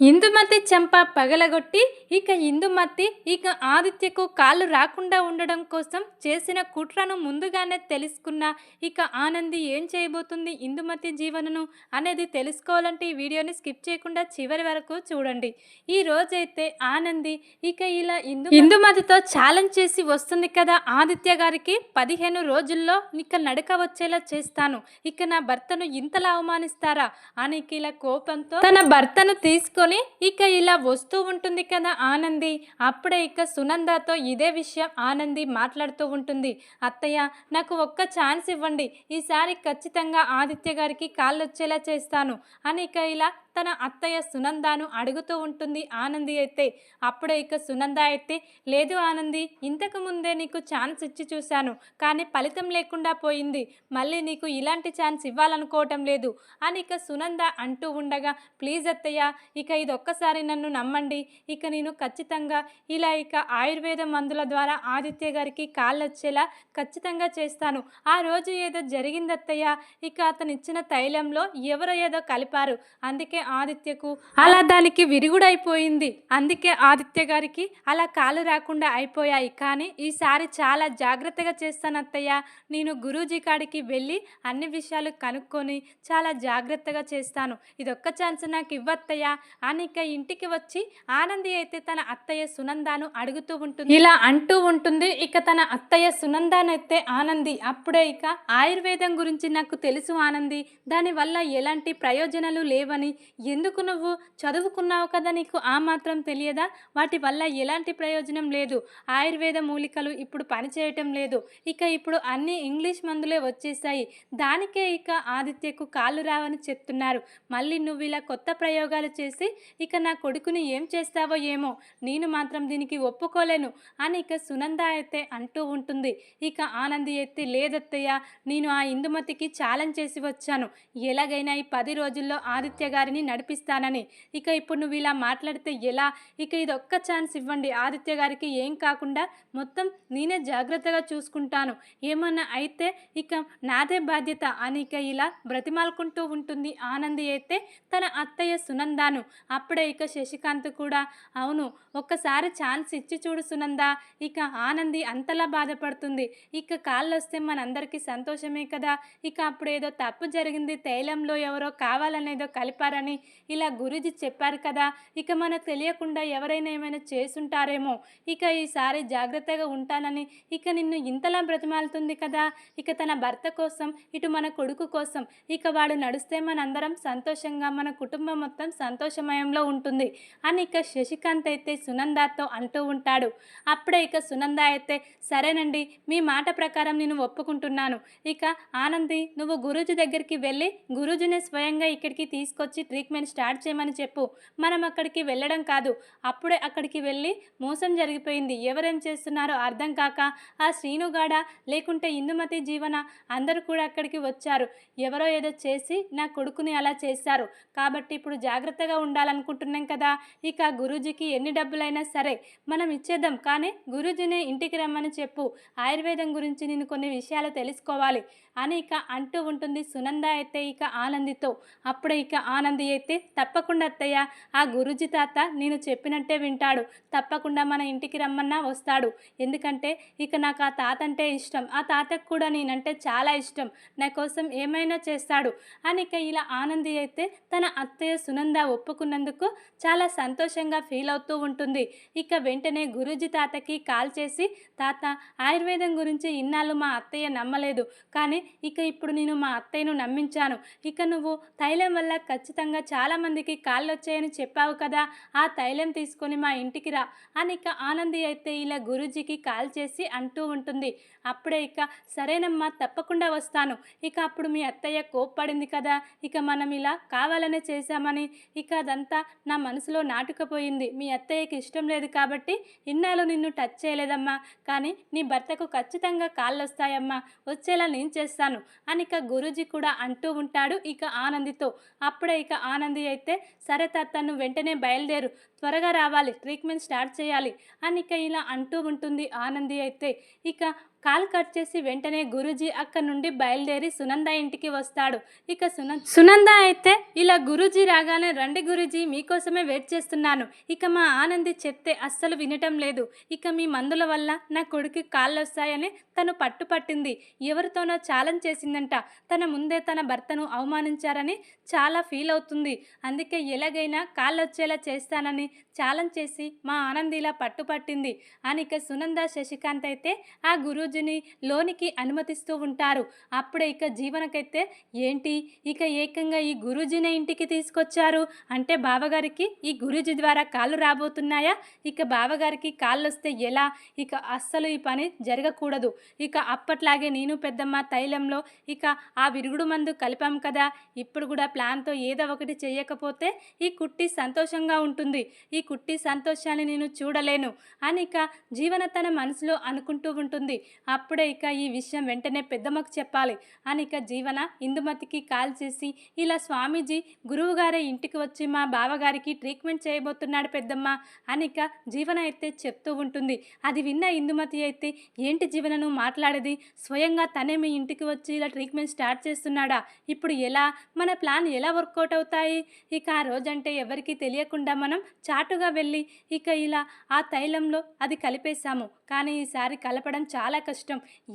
ఇందుమతి చెంప పగలగొట్టి ఇక ఇందుమతి ఇక ఆదిత్యకు కాళ్ళు రాకుండా ఉండడం కోసం చేసిన కుట్రను ముందుగానే తెలుసుకున్న ఇక ఆనంది ఏం చేయబోతుంది ఇందుమతి జీవనను అనేది తెలుసుకోవాలంటే ఈ వీడియోని స్కిప్ చేయకుండా చివరి వరకు చూడండి. ఈ రోజైతే ఆనంది ఇక ఇలా ఇందు ఇందుమతితో ఛాలెంజ్ చేసి వస్తుంది కదా ఆదిత్య గారికి. పదిహేను రోజుల్లో ఇక నడక వచ్చేలా చేస్తాను. ఇక నా భర్తను ఇంతలా అవమానిస్తారా? అని ఇక ఇలా కోపంతో తన భర్తను తీసుకొని ఇక ఇలా వస్తూ ఉంటుంది కదా ఆనంది. అప్పుడే ఇక సునందతో ఇదే విషయం ఆనంది మాట్లాడుతూ ఉంటుంది. అత్తయ్య నాకు ఒక్క ఛాన్స్ ఇవ్వండి. ఈసారి ఖచ్చితంగా ఆదిత్య గారికి కాళ్ళు వచ్చేలా చేస్తాను. అని ఇక ఇలా తన అత్తయ్య సునందాను అడుగుతూ ఉంటుంది. ఆనంది అయితే అప్పుడే ఇక సునంద అయితే లేదు ఆనంది ఇంతకు ముందే నీకు ఛాన్స్ ఇచ్చి చూశాను కానీ ఫలితం లేకుండా పోయింది. మళ్ళీ నీకు ఇలాంటి ఛాన్స్ ఇవ్వాలనుకోవటం లేదు అని ఇక సునంద అంటూ ఉండగా ప్లీజ్ అత్తయ్య ఇక ఇది ఒక్కసారి నన్ను నమ్మండి. ఇక నేను ఖచ్చితంగా ఇలా ఇక ఆయుర్వేద మందుల ద్వారా ఆదిత్య గారికి కాళ్ళు వచ్చేలా ఖచ్చితంగా చేస్తాను. ఆ రోజు ఏదో జరిగింది అత్తయ్య ఇక అతను ఇచ్చిన తైలంలో ఎవరో ఏదో కలిపారు. అందుకే ఆదిత్యకు అలా దానికి విరుగుడైపోయింది. అందుకే ఆదిత్య గారికి అలా కాలు రాకుండా అయిపోయాయి. కానీ ఈసారి చాలా జాగ్రత్తగా చేస్తానత్తయ్య నేను గురూజీ కాడికి వెళ్ళి అన్ని విషయాలు కనుక్కొని చాలా జాగ్రత్తగా చేస్తాను. ఇదొక్క ఛాన్స్ నాకు ఇవ్వత్తయ్య. అని ఇక ఇంటికి వచ్చి ఆనంది అయితే తన అత్తయ్య సునందాను అడుగుతూ ఉంటుంది. ఇలా అంటూ ఉంటుంది. ఇక తన అత్తయ్య సునందానైతే ఆనంది. అప్పుడే ఇక ఆయుర్వేదం గురించి నాకు తెలుసు ఆనంది. దానివల్ల ఎలాంటి ప్రయోజనాలు లేవని ఎందుకు నువ్వు చదువుకున్నావు కదా నీకు ఆ మాత్రం తెలియదా? వాటి వల్ల ఎలాంటి ప్రయోజనం లేదు. ఆయుర్వేద మూలికలు ఇప్పుడు పనిచేయటం లేదు. ఇక ఇప్పుడు అన్ని ఇంగ్లీష్ మందులే వచ్చేసాయి దానికే ఇక ఆదిత్యకు కాళ్ళు రావని చెప్తున్నారు. మళ్ళీ నువ్వు ఇలా కొత్త ప్రయోగాలు చేసి ఇక నా కొడుకుని ఏం చేస్తావో ఏమో? నేను మాత్రం దీనికి ఒప్పుకోలేను అని ఇక సునంద అయితే అంటూ ఉంటుంది. ఇక ఆనంది అయితే లేదత్తయ్య నేను ఆ ఇందుమతికి ఛాలెంజ్ చేసి వచ్చాను. ఎలాగైనా ఈ పది రోజుల్లో ఆదిత్య గారిని నడిపిస్తానని. ఇక ఇప్పుడు నువ్వు ఇలా మాట్లాడితే ఎలా? ఇక ఇది ఒక్క ఛాన్స్ ఇవ్వండి. ఆదిత్య గారికి ఏం కాకుండా మొత్తం నేనే జాగ్రత్తగా చూసుకుంటాను. ఏమన్నా అయితే ఇక నాదే బాధ్యత అని ఇక ఇలా బ్రతిమాలుకుంటూ ఉంటుంది ఆనంది అయితే తన అత్తయ్య సునందాను. అప్పుడే ఇక శశికాంత్ కూడా అవును ఒక్కసారి ఛాన్స్ ఇచ్చి చూడు సునంద. ఇక ఆనంది అంతలా బాధపడుతుంది. ఇక కాళ్ళు వస్తే మనందరికీ సంతోషమే కదా? ఇక అప్పుడు ఏదో తప్పు జరిగింది తైలంలో ఎవరో కావాలనేదో కలిపారని ఇలా గురుజీ చెప్పారు కదా ఇక మనకు తెలియకుండా ఎవరైనా ఏమైనా చేసుంటారేమో ఇక ఈసారి జాగ్రత్తగా ఉంటానని ఇక నిన్ను ఇంతలా బ్రతిమాలుతుంది కదా ఇక తన భర్త కోసం ఇటు మన కొడుకు కోసం ఇక వాడు నడిస్తే మనందరం సంతోషంగా మన కుటుంబం మొత్తం సంతోషమయంలో ఉంటుంది అని ఇక శశికాంత్ అయితే సునందాతో అంటూ ఉంటాడు. అప్పుడే ఇక సునంద అయితే సరేనండి మీ మాట ప్రకారం నేను ఒప్పుకుంటున్నాను. ఇక ఆనంది నువ్వు గురూజీ దగ్గరికి వెళ్ళి గురూజీని స్వయంగా ఇక్కడికి తీసుకొచ్చి ట్రీట్మెంట్ స్టార్ట్ చేయమని చెప్పు. మనం అక్కడికి వెళ్ళడం కాదు. అప్పుడే అక్కడికి వెళ్ళి మోసం జరిగిపోయింది. ఎవరేం చేస్తున్నారో అర్థం కాక ఆ శ్రీనుగాడ లేకుంటే ఇందుమతి జీవన? అందరూ కూడా అక్కడికి వచ్చారు. ఎవరో ఏదో చేసి నా కొడుకుని అలా చేశారు. కాబట్టి ఇప్పుడు జాగ్రత్తగా ఉండాలనుకుంటున్నాం కదా. ఇక గురూజీకి ఎన్ని డబ్బులైనా సరే మనం ఇచ్చేద్దాం. కానీ గురూజీని ఇంటికి రమ్మని చెప్పు. ఆయుర్వేదం గురించి నేను కొన్ని విషయాలు తెలుసుకోవాలి. అని ఇక అంటూ ఉంటుంది. సునంద అయితే ఇక ఆనందితో అప్పుడు ఇక ఆనంది అయితే తప్పకుండా అత్తయ్య ఆ గురూజీ తాత నేను చెప్పినట్టే వింటాడు. తప్పకుండా మన ఇంటికి రమ్మన్నా వస్తాడు. ఎందుకంటే ఇక నాకు ఆ తాత అంటే ఇష్టం. ఆ తాతకు కూడా నేనంటే చాలా ఇష్టం. నా కోసం ఏమైనా చేస్తాడు. అని ఇక ఇలా ఆనంది అయితే తన అత్తయ్య సునంద ఒప్పుకున్నందుకు చాలా సంతోషంగా ఫీల్ అవుతూ ఉంటుంది. ఇక వెంటనే గురూజీ తాతకి కాల్ చేసి తాత ఆయుర్వేదం గురించి ఇన్నాళ్ళు మా అత్తయ్య నమ్మలేదు. కానీ ఇక ఇప్పుడు నేను మా అత్తయ్యను నమ్మించాను. ఇక నువ్వు తైలం వల్ల ఖచ్చితంగా చాలామందికి కాళ్ళు వచ్చాయని చెప్పావు కదా. ఆ తైలం తీసుకొని మా ఇంటికి రా. అని ఇక ఆనంది అయితే ఇలా గురూజీకి కాల్ చేసి అంటూ ఉంటుంది. అప్పుడే ఇక సరేనమ్మా తప్పకుండా వస్తాను. ఇక అప్పుడు మీ అత్తయ్య కోప్పడింది కదా. ఇక మనం ఇలా కావాలనే చేశామని. ఇక అదంతా నా మనసులో నాటుకపోయింది. మీ అత్తయ్యకి ఇష్టం లేదు కాబట్టి ఇన్నాళ్ళు నిన్ను టచ్ చేయలేదమ్మా. కానీ నీ భర్తకు ఖచ్చితంగా కాళ్ళు వస్తాయమ్మా వచ్చేలా నేను చేస్తాను అని ఇక గురూజీ కూడా అంటూ ఉంటాడు ఇక ఆనందితో. అప్పుడే ఇక ఆనంది అయితే సరే తాత వెంటనే బయలుదేరు. త్వరగా రావాలి ట్రీట్మెంట్ స్టార్ట్ చేయాలి అని ఇక ఇలా అంటూ ఉంటుంది ఆనంది అయితే. ఇక కాల్ కట్ చేసి వెంటనే గురూజీ అక్కడ నుండి బయలుదేరి సునంద ఇంటికి వస్తాడు. ఇక సునంద సునంద అయితే ఇలా గురూజీ రాగానే రండి గురూజీ మీకోసమే వెయిట్ చేస్తున్నాను. ఇక మా ఆనంది చెప్తే అస్సలు వినటం లేదు. ఇక మీ మందుల వల్ల నా కొడుకు కాళ్ళు వస్తాయని తను పట్టుపట్టింది ఎవరితోనో ఛాలెంజ్ చేసిందంట. తన ముందే తన భర్తను అవమానించారని చాలా ఫీల్ అవుతుంది. అందుకే ఎలాగైనా కాళ్ళు వచ్చేలా చేస్తానని ఛాలెంజ్ చేసి మా ఆనంది ఇలా పట్టుపట్టింది అని ఇక సునంద శశికాంత్ అయితే ఆ రోజుని లోనికి అనుమతిస్తూ ఉంటారు. అప్పుడే ఇక జీవనకైతే ఏంటి? ఇక ఏకంగా ఈ గురూజీనే ఇంటికి తీసుకొచ్చారు. అంటే బావగారికి ఈ గురూజీ ద్వారా కాళ్ళు రాబోతున్నాయా? ఇక బావగారికి కాళ్ళు వస్తే ఎలా? ఇక అస్సలు ఈ పని జరగకూడదు. ఇక అప్పట్లాగే నేను పెద్దమ్మ తైలంలో ఇక ఆ విరుగుడు మందు కలిపాం కదా? ఇప్పుడు కూడా ప్లాన్తో ఏదో ఒకటి చేయకపోతే ఈ కుట్టి సంతోషంగా ఉంటుంది. ఈ కుట్టి సంతోషాన్ని నేను చూడలేను. అని ఇక జీవన తన మనసులో అనుకుంటూ ఉంటుంది. అప్పుడే ఇక ఈ విషయం వెంటనే పెద్దమ్మకు చెప్పాలి. అని ఇక జీవన ఇందుమతికి కాల్ చేసి ఇలా స్వామీజీ గురువుగారే ఇంటికి వచ్చి మా బావగారికి ట్రీట్మెంట్ చేయబోతున్నాడు పెద్దమ్మ అని ఇక జీవన అయితే చెప్తూ ఉంటుంది. అది విన్న ఇందుమతి అయితే ఏంటి జీవనను మాట్లాడేది? స్వయంగా తనే మీ ఇంటికి వచ్చి ఇలా ట్రీట్మెంట్ స్టార్ట్ చేస్తున్నాడా? ఇప్పుడు ఎలా? మన ప్లాన్ ఎలా వర్కౌట్ అవుతాయి? ఇక ఆ రోజంటే ఎవరికీ తెలియకుండా మనం చాటుగా వెళ్ళి ఇక ఇలా ఆ తైలంలో అది కలిపేశాము. కానీ ఈసారి కలపడం చాలా కష్టం.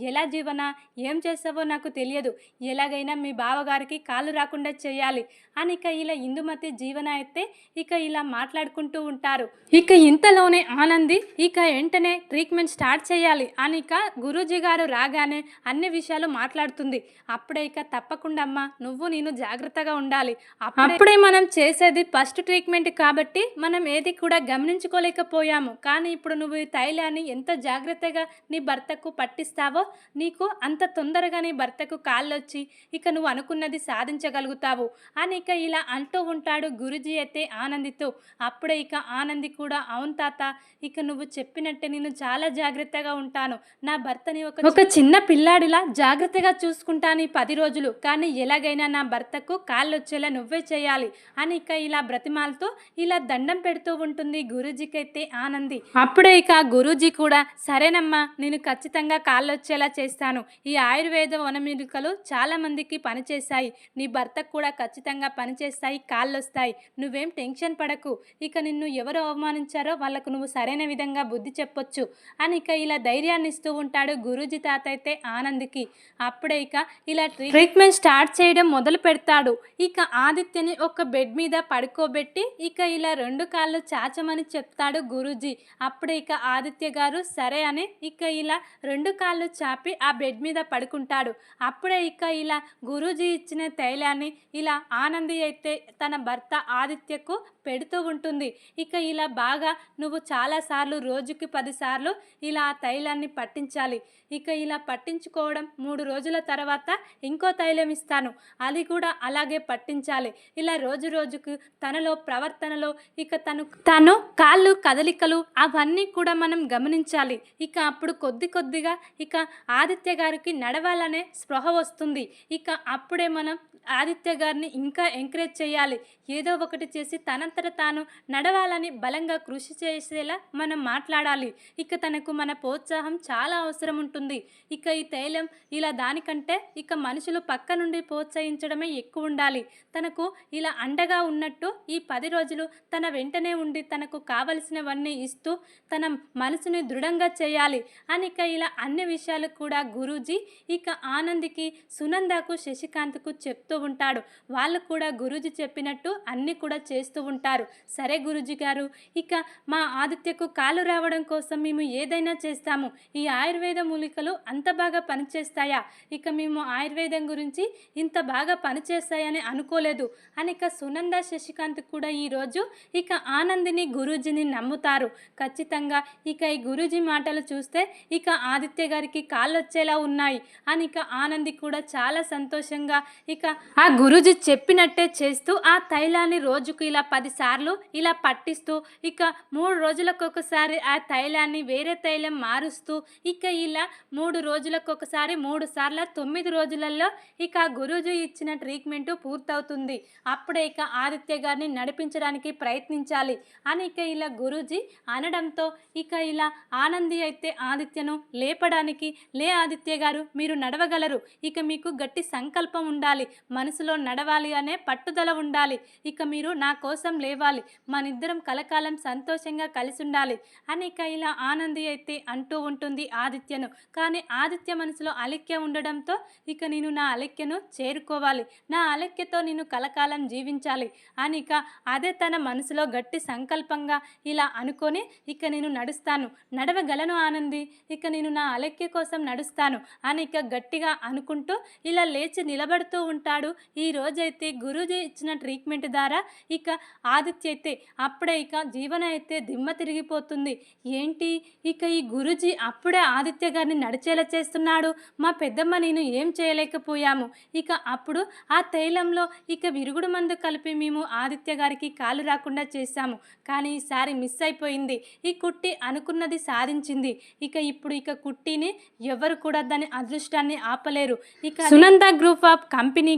ఎలా జీవన? ఏం చేస్తావో నాకు తెలియదు. ఎలాగైనా మీ బావగారికి కాలు రాకుండా చేయాలి. అని ఇక ఇలా ఇందుమతి జీవన అయితే ఇక ఇలా మాట్లాడుకుంటూ ఉంటారు. ఇక ఇంతలోనే ఆనంది ఇక వెంటనే ట్రీట్మెంట్ స్టార్ట్ చేయాలి అని ఇక గురూజీ గారు రాగానే అన్ని విషయాలు మాట్లాడుతుంది. అప్పుడే ఇక తప్పకుండా అమ్మా నువ్వు నేను జాగ్రత్తగా ఉండాలి. అప్పుడే మనం చేసేది ఫస్ట్ ట్రీట్మెంట్ కాబట్టి మనం ఏది కూడా గమనించుకోలేకపోయాము. కానీ ఇప్పుడు నువ్వు ఈ తైలాన్ని ఎంత జాగ్రత్తగా నీ భర్తకు పట్టిస్తావో? నీకు అంత తొందరగా నీ భర్తకు కాళ్ళు వచ్చి ఇక నువ్వు అనుకున్నది సాధించగలుగుతావు అని ఇక ఇలా అంటూ ఉంటాడు గురుజీ అయితే ఆనందితో. అప్పుడే ఇక ఆనంది కూడా అవును తాత ఇక నువ్వు చెప్పినట్టే నేను చాలా జాగ్రత్తగా ఉంటాను. నా భర్తని ఒక ఒక చిన్న పిల్లాడిలా జాగ్రత్తగా చూసుకుంటాను ఈ పది రోజులు. కానీ ఎలాగైనా నా భర్తకు కాళ్ళు వచ్చేలా నువ్వే చేయాలి అని ఇక ఇలా బ్రతిమాలతో ఇలా దండం పెడుతూ ఉంటుంది గురూజీకి అయితే ఆనంది. అప్పుడే ఇక గురూజీ కూడా సరేనమ్మా నేను ఖచ్చితంగా కాళ్ళు వచ్చేలా చేస్తాను. ఈ ఆయుర్వేద వనమూలికలు చాలా మందికి పనిచేస్తాయి నీ భర్తకు కూడా ఖచ్చితంగా పనిచేస్తాయి కాళ్ళు వస్తాయి నువ్వేం టెన్షన్ పడకు. ఇక నిన్ను ఎవరు అవమానించారో వాళ్ళకు నువ్వు సరైన విధంగా బుద్ధి చెప్పొచ్చు. అని ఇక ఇలా ధైర్యాన్ని ఇస్తూ ఉంటాడు గురూజీ తాత అయితే ఆనంద్కి. అప్పుడే ఇక ఇలా ట్రీట్మెంట్ స్టార్ట్ చేయడం మొదలు పెడతాడు. ఇక ఆదిత్యని ఒక బెడ్ మీద పడుకోబెట్టి ఇక ఇలా రెండు కాళ్ళు చాచమని చెప్తాడు గురూజీ. అప్పుడే ఇక ఆదిత్య గారు సరే అని ఇక ఇలా రెండు రెండు కాళ్ళు చాపి ఆ బెడ్ మీద పడుకుంటాడు. అప్పుడే ఇక ఇలా గురూజీ ఇచ్చిన తైలాన్ని ఇలా ఆనంది అయితే తన భర్త ఆదిత్యకు పెడుతూ ఉంటుంది. ఇక ఇలా బాగా నువ్వు చాలాసార్లు రోజుకి పదిసార్లు ఇలా ఆ తైలాన్ని పట్టించాలి. ఇక ఇలా పట్టించుకోవడం మూడు రోజుల తర్వాత ఇంకో తైలం ఇస్తాను. అది కూడా అలాగే పట్టించాలి. ఇలా రోజు రోజుకు తనలో ప్రవర్తనలో ఇక తను తను కాళ్ళు కదలికలు అవన్నీ కూడా మనం గమనించాలి. ఇక అప్పుడు కొద్ది కొద్దిగా ఇక ఆదిత్య గారికి నడవాలనే స్పృహ వస్తుంది. ఇక అప్పుడే మనం ఆదిత్య గారిని ఇంకా ఎంకరేజ్ చేయాలి. ఏదో ఒకటి చేసి తనంతట తాను నడవాలని బలంగా కృషి చేసేలా మనం మాట్లాడాలి. ఇక తనకు మన ప్రోత్సాహం చాలా అవసరం ఉంటుంది. ఇక ఈ తైలం ఇలా దానికంటే ఇక మనుషులు పక్క నుండి ప్రోత్సహించడమే ఎక్కువ ఉండాలి. తనకు ఇలా అండగా ఉన్నట్టు ఈ పది రోజులు తన వెంటనే ఉండి తనకు కావలసినవన్నీ ఇస్తూ తన మనసుని దృఢంగా చేయాలి. అని ఇక ఇలా అన్ని విషయాలు కూడా గురూజీ ఇక ఆనందికి సునందకు శశికాంత్కు చెప్తూ ఉంటాడు. వాళ్ళు కూడా గురూజీ చెప్పినట్టు అన్నీ కూడా చేస్తూ ఉంటారు. సరే గురూజీ గారు ఇక మా ఆదిత్యకు కాలు రావడం కోసం మేము ఏదైనా చేస్తాము. ఈ ఆయుర్వేద మూలికలు అంత బాగా పనిచేస్తాయా? ఇక మేము ఆయుర్వేదం గురించి ఇంత బాగా పనిచేస్తాయని అనుకోలేదు. అని ఇక సునంద శశికాంత్ కూడా ఈరోజు ఇక ఆనందిని గురూజీని నమ్ముతారు. ఖచ్చితంగా ఇక ఈ గురూజీ మాటలు చూస్తే ఇక ఆదిత్య గారికి కాళ్ళు వచ్చేలా ఉన్నాయి. అని ఇక ఆనంది కూడా చాలా సంతోషంగా ఇక ఆ గురుజీ చెప్పినట్టే చేస్తూ ఆ తైలాన్ని రోజుకు ఇలా పదిసార్లు ఇలా పట్టిస్తూ ఇక మూడు రోజులకు ఒకసారి ఆ తైలాన్ని వేరే తైలం మారుస్తూ ఇక ఇలా మూడు రోజులకు ఒకసారి మూడు సార్లు తొమ్మిది రోజులలో ఇక ఆ గురూజీ ఇచ్చిన ట్రీట్మెంట్ పూర్తవుతుంది. అప్పుడే ఇక ఆదిత్య గారిని నడిపించడానికి ప్రయత్నించాలి అని ఇక ఇలా గురూజీ అనడంతో ఇక ఇలా ఆనంది అయితే ఆదిత్యను లేపడానికి లే ఆదిత్య గారు మీరు నడవగలరు. ఇక మీకు గట్టి సంకల్పం ఉండాలి. మనసులో నడవాలి అనే పట్టుదల ఉండాలి. ఇక మీరు నా కోసం లేవాలి. మనిద్దరం కలకాలం సంతోషంగా కలిసి ఉండాలి అని ఇక ఇలా ఆనంది అయితే అంటూ ఉంటుంది ఆదిత్యను. కానీ ఆదిత్య మనసులో అలక్య ఉండడంతో ఇక నేను నా అలక్యను చేరుకోవాలి. నా అలక్యతో నేను కలకాలం జీవించాలి. అని ఇక అదే తన మనసులో గట్టి సంకల్పంగా ఇలా అనుకొని ఇక నేను నడుస్తాను. నడవగలను ఆనంది. ఇక నేను నా అలక్య కోసం నడుస్తాను. అని ఇక గట్టిగా అనుకుంటూ ఇలా లేచి నిలబడుతూ ఉంటాడు ఈ రోజైతే గురూజీ ఇచ్చిన ట్రీట్మెంట్ ద్వారా ఇక ఆదిత్య అయితే అప్పుడే ఇక జీవన అయితే దిమ్మ తిరిగిపోతుంది. ఏంటి? ఇక ఈ గురూజీ అప్పుడే ఆదిత్య గారిని నడిచేలా చేస్తున్నాడు. మా పెద్దమ్మ నేను ఏం చేయలేకపోయాము. ఇక అప్పుడు ఆ తైలంలో ఇక విరుగుడు మందు కలిపి మేము ఆదిత్య గారికి కాలు రాకుండా చేశాము. కానీ ఈసారి మిస్ అయిపోయింది. ఈ కుట్టి అనుకున్నది సాధించింది. ఇక ఇప్పుడు ఇక కుట్టిని ఎవరు కూడా దాని అదృష్టాన్ని ఆపలేరు. ఇక సునంద గ్రూప్ ఆఫ్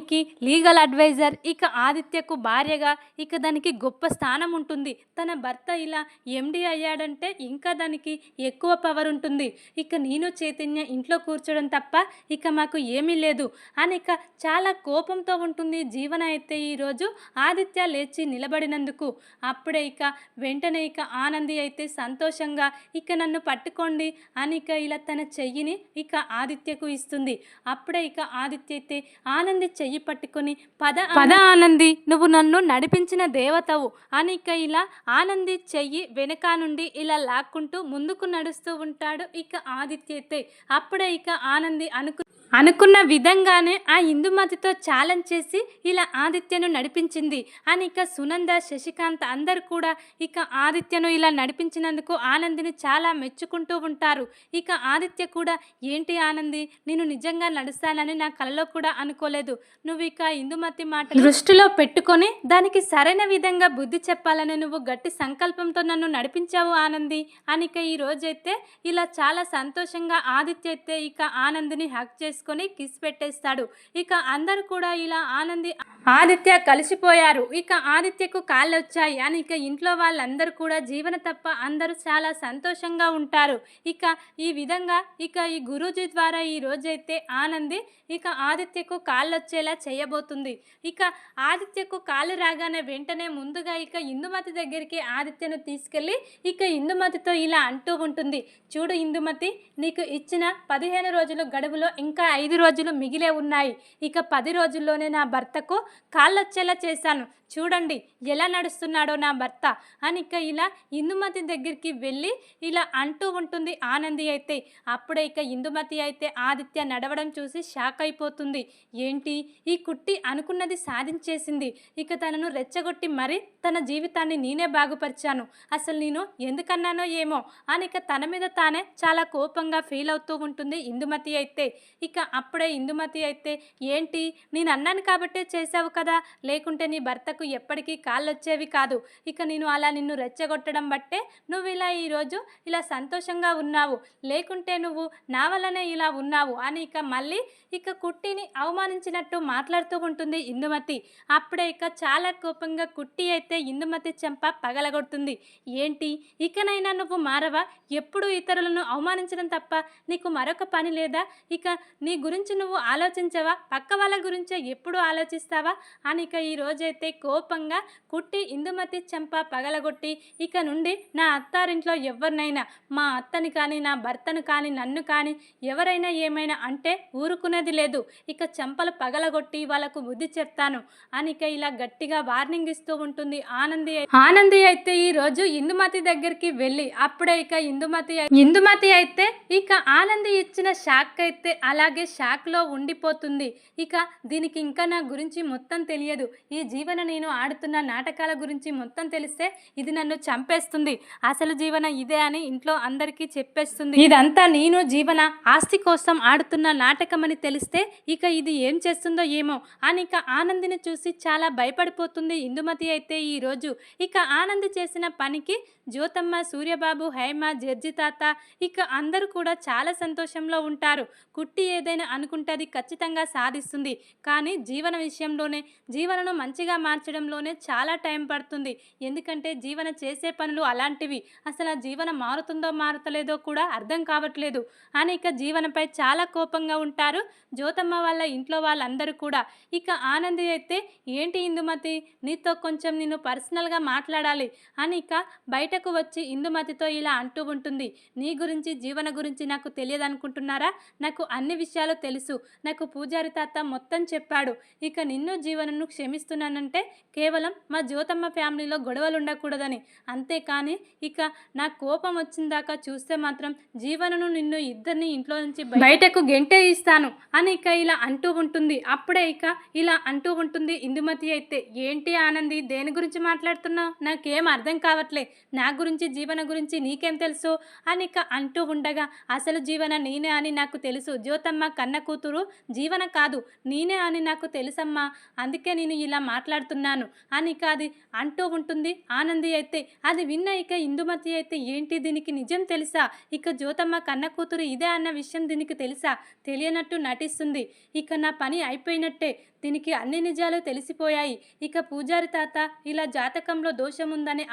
దానికి లీగల్ అడ్వైజర్ ఇక ఆదిత్యకు భార్యగా ఇక దానికి గొప్ప స్థానం ఉంటుంది. తన భర్త ఇలా ఎండి అయ్యాడంటే ఇంకా దానికి ఎక్కువ పవర్ ఉంటుంది. ఇక నేను చైతన్య ఇంట్లో కూర్చోడం తప్ప ఇక మాకు ఏమీ లేదు. అని ఇక చాలా కోపంతో ఉంటుంది జీవన అయితే ఈరోజు ఆదిత్య లేచి నిలబడినందుకు. అప్పుడే ఇక వెంటనే ఇక ఆనంది అయితే సంతోషంగా ఇక నన్ను పట్టుకోండి అని ఇక ఇలా తన చెయ్యిని ఇక ఆదిత్యకు ఇస్తుంది. అప్పుడే ఇక ఆదిత్య అయితే ఆనంది చెయ్యి పట్టుకొని పద పద ఆనంది నువ్వు నన్ను నడిపించిన దేవతవు. అని ఇక ఇలా ఆనంది చెయ్యి వెనక నుండి ఇలా లాక్కుంటూ ముందుకు నడుస్తూ ఉంటాడు ఇక ఆదిత్య అప్పుడే ఇక ఆనంది అనుకు అనుకున్న విధంగానే ఆ ఇందుమతితో ఛాలెంజ్ చేసి ఇలా ఆదిత్యను నడిపించింది. అని ఇక సునంద శశికాంత్ అందరు కూడా ఇక ఆదిత్యను ఇలా నడిపించినందుకు ఆనందిని చాలా మెచ్చుకుంటూ ఉంటారు. ఇక ఆదిత్య కూడా ఏంటి ఆనంది? నేను నిజంగా నడుస్తానని నా కలలో కూడా అనుకోలేదు. నువ్వు ఇక ఇందుమతి మాట దృష్టిలో పెట్టుకొని దానికి సరైన విధంగా బుద్ధి చెప్పాలని నువ్వు గట్టి సంకల్పంతో నన్ను నడిపించావు ఆనంది అని ఇక ఈ రోజైతే ఇలా చాలా సంతోషంగా ఆదిత్య అయితే ఇక ఆనందిని హక్ తీసుకొని కిస్ పెట్టేస్తాడు. ఇక అందరూ కూడా ఇలా ఆనంది ఆదిత్య కలిసిపోయారు. ఇక ఆదిత్యకు కాళ్ళు వచ్చాయి అని ఇక ఇంట్లో వాళ్ళందరూ కూడా జీవన తప్ప అందరూ చాలా సంతోషంగా ఉంటారు. ఇక ఈ విధంగా ఇక ఈ గురూజీ ద్వారా ఈ రోజైతే ఆనంది ఇక ఆదిత్యకు కాళ్ళు వచ్చేలా చేయబోతుంది. ఇక ఆదిత్యకు కాళ్ళు రాగానే వెంటనే ముందుగా ఇక ఇందుమతి దగ్గరికి ఆదిత్యను తీసుకెళ్ళి ఇక ఇందుమతితో ఇలా అంటూ ఉంటుంది. చూడు ఇందుమతి నీకు ఇచ్చిన పదిహేను రోజుల గడువులో ఇంకా ఐదు రోజులు మిగిలే ఉన్నాయి. ఇక పది రోజుల్లోనే నా భర్తకు కాళ్ళొచ్చేలా చేశాను. చూడండి ఎలా నడుస్తున్నాడో నా భర్త అని ఇక ఇలా ఇందుమతి దగ్గరికి వెళ్ళి ఇలా అంటూ ఉంటుంది ఆనంది అయితే. అప్పుడే ఇక ఇందుమతి అయితే ఆదిత్య నడవడం చూసి షాక్ అయిపోతుంది ఏంటి? ఈ కుట్టి అనుకున్నది సాధించేసింది. ఇక తనను రెచ్చగొట్టి మరి తన జీవితాన్ని నేనే బాగుపరిచాను. అసలు నేను ఎందుకన్నానో ఏమో అని ఇక తన మీద తానే చాలా కోపంగా ఫీల్ అవుతూ ఉంటుంది ఇందుమతి అయితే. ఇక అప్పుడే ఇందుమతి అయితే ఏంటి? నేను అన్నాను కాబట్టే చేసావు కదా? లేకుంటే నీ భర్తకు ఎప్పటికీ కాళ్ళు వచ్చేవి కాదు. ఇక నేను అలా నిన్ను రెచ్చగొట్టడం బట్టే నువ్వు ఇలా ఈరోజు ఇలా సంతోషంగా ఉన్నావు. లేకుంటే నువ్వు నా వల్లనే ఇలా ఉన్నావు అని ఇక మళ్ళీ ఇక ఇక కుట్టిని అవమానించినట్టు మాట్లాడుతూ ఉంటుంది ఇందుమతి. అప్పుడే ఇక చాలా కోపంగా కుట్టి అయితే ఇందుమతి చెంప పగలగొడుతుంది. ఏంటి? ఇకనైనా నువ్వు మారవా? ఎప్పుడు ఇతరులను అవమానించడం తప్ప నీకు మరొక పని లేదా? ఇక నీ గురించి నువ్వు ఆలోచించవా? పక్క వాళ్ళ గురించే ఎప్పుడు ఆలోచిస్తావా? అని ఇక ఈ రోజైతే కోపంగా కుట్టి ఇందుమతి చెంప పగలగొట్టి ఇక నుండి నా అత్తారింట్లో ఎవరినైనా మా అత్తని కానీ నా భర్తను కానీ నన్ను కానీ ఎవరైనా ఏమైనా అంటే ఊరుకునేది లేదు. ఇక చెంపలు పగలగొట్టి వాళ్ళకు బుద్ధి చెప్తాను. అని ఇక ఇలా గట్టిగా వార్నింగ్ ఇస్తూ ఉంటుంది. ఆనంది ఆనంది అయితే ఈ రోజు ఇందుమతి దగ్గరికి వెళ్ళి అప్పుడే ఇక ఇందుమతి ఇందుమతి అయితే ఇక ఆనంది ఇచ్చిన షాక్ అయితే అలాగే అలాగే షాక్లో ఉండిపోతుంది. ఇక దీనికి ఇంకా నా గురించి మొత్తం తెలియదు. ఈ జీవన నేను ఆడుతున్న నాటకాల గురించి మొత్తం తెలిస్తే ఇది నన్ను చంపేస్తుంది. అసలు జీవన ఇదే అని ఇంట్లో అందరికీ చెప్పేస్తుంది. ఇదంతా నేను జీవన ఆస్తి కోసం ఆడుతున్న నాటకం అని తెలిస్తే ఇక ఇది ఏం చేస్తుందో ఏమో అని ఇక ఆనందిని చూసి చాలా భయపడిపోతుంది ఇందుమతి అయితే ఈ రోజు. ఇక ఆనంది చేసిన పనికి జ్యోతమ్మ సూర్యబాబు హైమ జడ్జి తాత ఇక అందరూ కూడా చాలా సంతోషంలో ఉంటారు. కుట్టి ఏదైనా అనుకుంటే ఖచ్చితంగా సాధిస్తుంది. కానీ జీవన విషయంలోనే జీవనను మంచిగా మార్చడంలోనే చాలా టైం పడుతుంది. ఎందుకంటే జీవన చేసే పనులు అలాంటివి. అసలు ఆ జీవన మారుతుందో మారుతలేదో కూడా అర్థం కావట్లేదు. అని ఇక జీవనపై చాలా కోపంగా ఉంటారు జ్యోతమ్మ వాళ్ళ ఇంట్లో వాళ్ళందరూ కూడా ఇక ఆనంది అయితే ఏంటి ఇందుమతి? నీతో కొంచెం నేను పర్సనల్గా మాట్లాడాలి అని ఇక బయటకు వచ్చి ఇందుమతితో ఇలా అంటూ ఉంటుంది. నీ గురించి జీవన గురించి నాకు తెలియదు అనుకుంటున్నారా నాకు అన్ని విషయాలు తెలుసు. నాకు పూజారి తాత మొత్తం చెప్పాడు. ఇక నిన్ను జీవనను క్షమిస్తున్నానంటే కేవలం మా జ్యోతమ్మ ఫ్యామిలీలో గొడవలు ఉండకూడదని. అంతేకాని ఇక నా కోపం వచ్చిందాకా చూస్తే మాత్రం జీవనను నిన్ను ఇద్దరిని ఇంట్లో నుంచి బయటకు గెంటే ఇస్తాను అని ఇక ఇలా అంటూ ఉంటుంది. అప్పుడే ఇక ఇలా అంటూ ఉంటుంది. ఇందుమతి అయితే ఏంటి ఆనంది దేని గురించి మాట్లాడుతున్నావు? నాకేం అర్థం కావట్లే. నా గురించి జీవన గురించి నీకేం తెలుసు? అని ఇక అంటూ ఉండగా అసలు జీవన నేనే అని నాకు తెలుసు. జ్యోతమ్మ కన్న కూతురు జీవన కాదు. నేనే అని నాకు తెలుసమ్మా. అందుకే నేను ఇలా మాట్లాడుతున్నాను. అని ఇక అది అంటూ ఉంటుంది. ఆనంది అయితే అది విన్న ఇక ఇందుమతి అయితే ఏంటి దీనికి నిజం తెలుసా? ఇక జ్యోతమ్మ కన్న కూతురు ఇదే అన్న విషయం దీనికి తెలుసా? తెలియనట్టు అనిపిస్తుంది ఇక నా పని అయిపోయినట్టే దీనికి అన్ని నిజాలు తెలిసిపోయాయి. ఇక పూజారి తాత ఇలా జాతకంలో దోషం ఉందని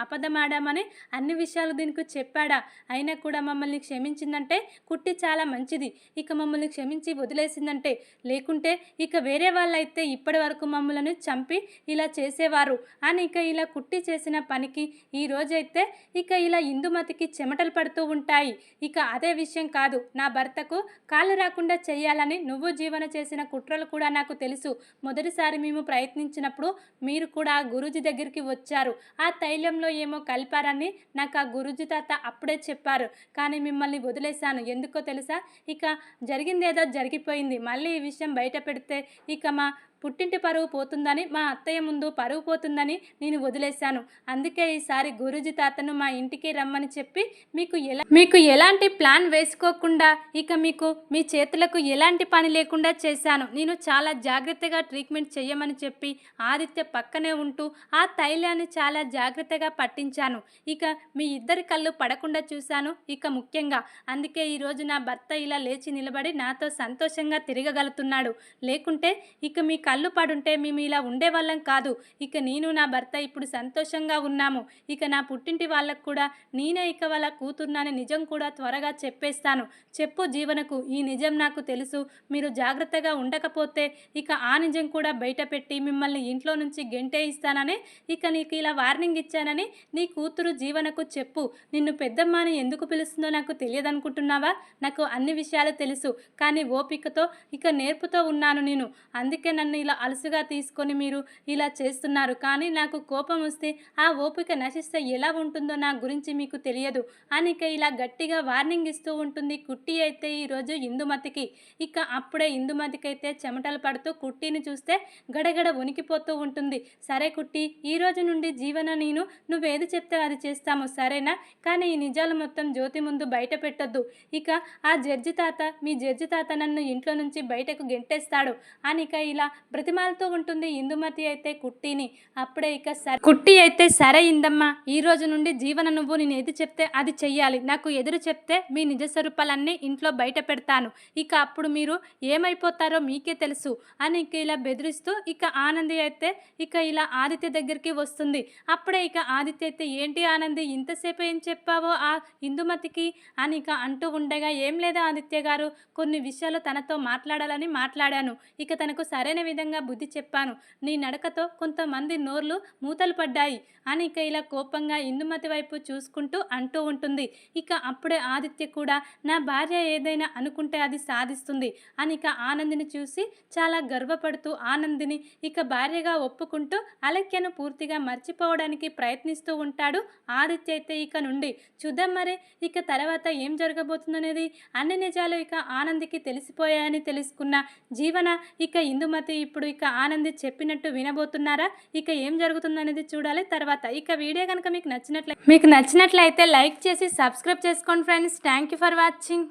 అన్ని విషయాలు దీనికి చెప్పాడా? అయినా కూడా మమ్మల్ని క్షమించిందంటే కుట్టి చాలా మంచిది. ఇక మమ్మల్ని క్షమించి వదిలేసిందంటే లేకుంటే ఇక వేరే వాళ్ళైతే ఇప్పటి వరకు మమ్మల్ని చంపి ఇలా చేసేవారు. అని ఇక ఇలా కుట్టి చేసిన పనికి ఈ రోజైతే ఇక ఇలా ఇందుమతికి చెమటలు పడుతూ ఉంటాయి. ఇక అదే విషయం కాదు. నా భర్తకు కాళ్ళు రాకుండా చేయాలని నువ్వు జీవన చేసిన కుట్రలు కూడా నాకు తెలుసు. మొదటిసారి మేము ప్రయత్నించినప్పుడు మీరు కూడా గురూజీ దగ్గరికి వచ్చారు. ఆ తైలంలో ఏమో కలిపారని నాకు ఆ గురూజీ తాత అప్పుడే చెప్పారు. కానీ మిమ్మల్ని వదిలేశాను. ఎందుకో తెలుసా? ఇక జరిగిందేదో జరిగిపోయింది. మళ్ళీ ఈ విషయం బయట పెడితే ఇక మా పుట్టింటి పరువు పోతుందని మా అత్తయ్య ముందు పరువు పోతుందని నేను వదిలేశాను. అందుకే ఈసారి గురూజీ తాతను మా ఇంటికి రమ్మని చెప్పి మీకు ఎలా మీకు ఎలాంటి ప్లాన్ వేసుకోకుండా ఇక మీకు మీ చేతులకు ఎలాంటి పని లేకుండా చేశాను. నేను చాలా జాగ్రత్తగా ట్రీట్మెంట్ చేయమని చెప్పి ఆదిత్య పక్కనే ఉంటూ ఆ తైలాన్ని చాలా జాగ్రత్తగా పట్టించాను. ఇక మీ ఇద్దరి కళ్ళు పడకుండా చూశాను ఇక ముఖ్యంగా. అందుకే ఈరోజు నా భర్త ఇలా లేచి నిలబడి నాతో సంతోషంగా తిరగగలుగుతున్నాడు. లేకుంటే ఇక మీ కళ్ళు పడుంటే మేము ఇలా ఉండేవాళ్ళం కాదు. ఇక నేను నా భర్త ఇప్పుడు సంతోషంగా ఉన్నాము. ఇక నా పుట్టింటి వాళ్ళకు కూడా నేనే ఇక వాళ్ళ కూతుర్నాని నిజం కూడా త్వరగా చెప్పేస్తాను. చెప్పు జీవనకు ఈ నిజం నాకు తెలుసు. మీరు జాగ్రత్తగా ఉండకపోతే ఇక ఆ నిజం కూడా బయటపెట్టి మిమ్మల్ని ఇంట్లో నుంచి గెంటేయిస్తానని ఇక నీకు ఇలా వార్నింగ్ ఇచ్చానని నీ కూతురు జీవనకు చెప్పు. నిన్ను పెద్దమ్మని ఎందుకు పిలుస్తుందో నాకు తెలియదనుకుంటున్నావా? నాకు అన్ని విషయాలు తెలుసు. కానీ ఓపికతో ఇక నేర్పుతో ఉన్నాను నేను. అందుకే నన్ను ఇలా అలసుగా తీసుకొని మీరు ఇలా చేస్తున్నారు. కానీ నాకు కోపం వస్తే ఆ ఓపిక నశిస్తే ఎలా ఉంటుందో నా గురించి మీకు తెలియదు. అని ఇక ఇలా గట్టిగా వార్నింగ్ ఇస్తూ ఉంటుంది. కుట్టి అయితే ఈరోజు ఇందుమతికి ఇక అప్పుడే ఇందుమతికి అయితే చెమటలు పడుతూ కుట్టిని చూస్తే గడగడ ఉనికిపోతూ ఉంటుంది. సరే కుట్టి ఈ రోజు నుండి జీవన నేను నువ్వేది చెప్తే అది చేస్తాము సరేనా? కానీ ఈ నిజాలు మొత్తం జ్యోతి ముందు బయట పెట్టొద్దు. ఇక ఆ జడ్జి తాత మీ జడ్జి తాత నన్ను ఇంట్లో నుంచి బయటకు గెంటేస్తాడు. అని ఇక ఇలా బ్రతిమాలతో ఉంటుంది. ఇందుమతి అయితే కుట్టిని. అప్పుడే ఇక సరే. కుట్టి అయితే సరే ఇందమ్మా ఈ రోజు నుండి జీవన నువ్వు నేను ఏది చెప్తే అది చెయ్యాలి. నాకు ఎదురు చెప్తే మీ నిజ స్వరూపాలన్నీ ఇంట్లో బయట పెడతాను. ఇక అప్పుడు మీరు ఏమైపోతారో మీకే తెలుసు అని ఇక ఇలా బెదిరిస్తూ ఇక ఆనంది అయితే ఇక ఇలా ఆదిత్య దగ్గరికి వస్తుంది. అప్పుడే ఇక ఆదిత్య అయితే ఏంటి ఆనంది? ఇంతసేపు ఏం చెప్పావో ఆ ఇందుమతికి? అని ఇక అంటూ ఉండగా ఏం లేదా ఆదిత్య గారు. కొన్ని విషయాలు తనతో మాట్లాడాలని మాట్లాడాను. ఇక తనకు సరైన విధంగా విధంగా బుద్ధి చెప్పాను. నీ నడకతో కొంతమంది నోర్లు మూతలు పడ్డాయి. అని ఇక ఇలా కోపంగా ఇందుమతి వైపు చూసుకుంటూ అంటూ ఉంటుంది. ఇక అప్పుడే ఆదిత్య కూడా నా భార్య ఏదైనా అనుకుంటే అది సాధిస్తుంది. అని ఇక ఆనందిని చూసి చాలా గర్వపడుతూ ఆనందిని ఇక భార్యగా ఒప్పుకుంటూ అలక్యను పూర్తిగా మర్చిపోవడానికి ప్రయత్నిస్తూ ఉంటాడు ఆదిత్య అయితే ఇక నుండి. చూద్దాం మరి ఇక తర్వాత ఏం జరగబోతుందనేది అన్ని నిజాలు ఇక ఆనందికి తెలిసిపోయాయని తెలుసుకున్న జీవన ఇక ఇందుమతి ఇప్పుడు ఇక ఆనంది చెప్పినట్టు వినబోతున్నారా? ఇక ఏం జరుగుతుందనేది చూడాలి. తర్వాత ఇక వీడియో కనుక మీకు నచ్చినట్లయితే మీకు నచ్చినట్లయితే లైక్ చేసి సబ్స్క్రైబ్ చేసుకోండి friends. Thank you for watching.